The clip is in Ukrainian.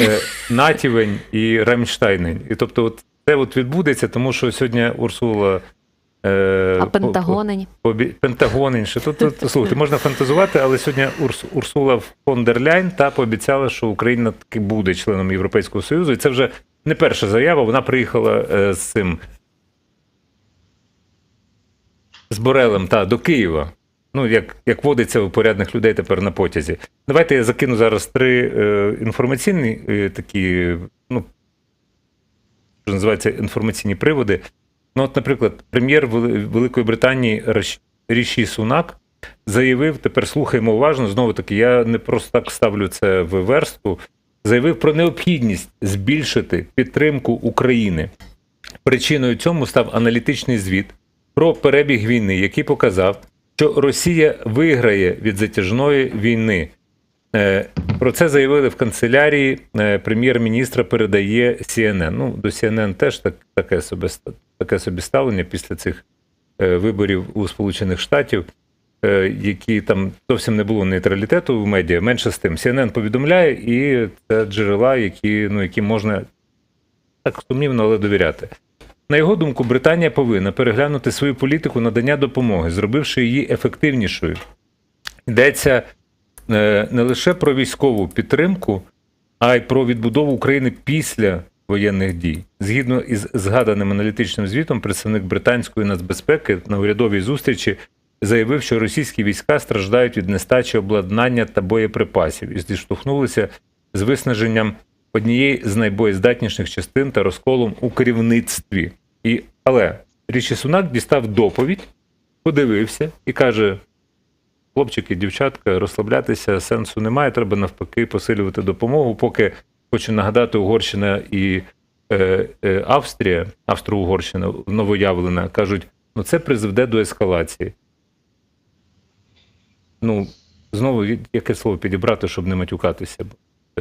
е, Натівень і Рамштайнень. І тобто, от це от відбудеться, тому що сьогодні Урсула. е, А Пентагонень? Побі... Тут, тут слухайте, можна фантазувати, але сьогодні Урс... Урсула фон дер Ляйн та пообіцяла, що Україна таки буде членом Європейського Союзу. І це вже не перша заява. Вона приїхала е, з цим з Борелем та до Києва. Ну, як, як водиться у порядних людей тепер на потязі. Давайте я закину зараз три е, інформаційні е, такі, ну, що називається інформаційні приводи. Ну, от, наприклад, прем'єр Великої Британії Ріші Сунак заявив, тепер слухаємо уважно, знову таки, я не просто так ставлю це в верстку, заявив про необхідність збільшити підтримку України. Причиною цьому став аналітичний звіт про перебіг війни, який показав, що Росія виграє від затяжної війни. Е, Про це заявили в канцелярії е, прем'єр-міністра. Передає CNN. Ну до CNN теж так, таке собі таке собі ставлення після цих е, виборів у Сполучених Штатів, які там зовсім не було нейтралітету в медіа. Менше з тим. CNN повідомляє, і це джерела, які ну які можна так сумнівно, але довіряти. На його думку, Британія повинна переглянути свою політику надання допомоги, зробивши її ефективнішою. Йдеться е, не лише про військову підтримку, а й про відбудову України після воєнних дій. Згідно із згаданим аналітичним звітом, представник британської нацбезпеки на урядовій зустрічі заявив, що російські війська страждають від нестачі обладнання та боєприпасів і зіштовхнулися з виснаженням однієї з найбоєздатніших частин та розколом у керівництві. І, але Ріші Сунак дістав доповідь, подивився і каже: хлопчики, дівчатка, розслаблятися сенсу немає, треба навпаки посилювати допомогу. Поки хочу нагадати, Угорщина і е, е, Австрія, Австро-Угорщина новоявлена, кажуть, ну це призведе до ескалації. Ну, знову яке слово підібрати, щоб не матюкатися.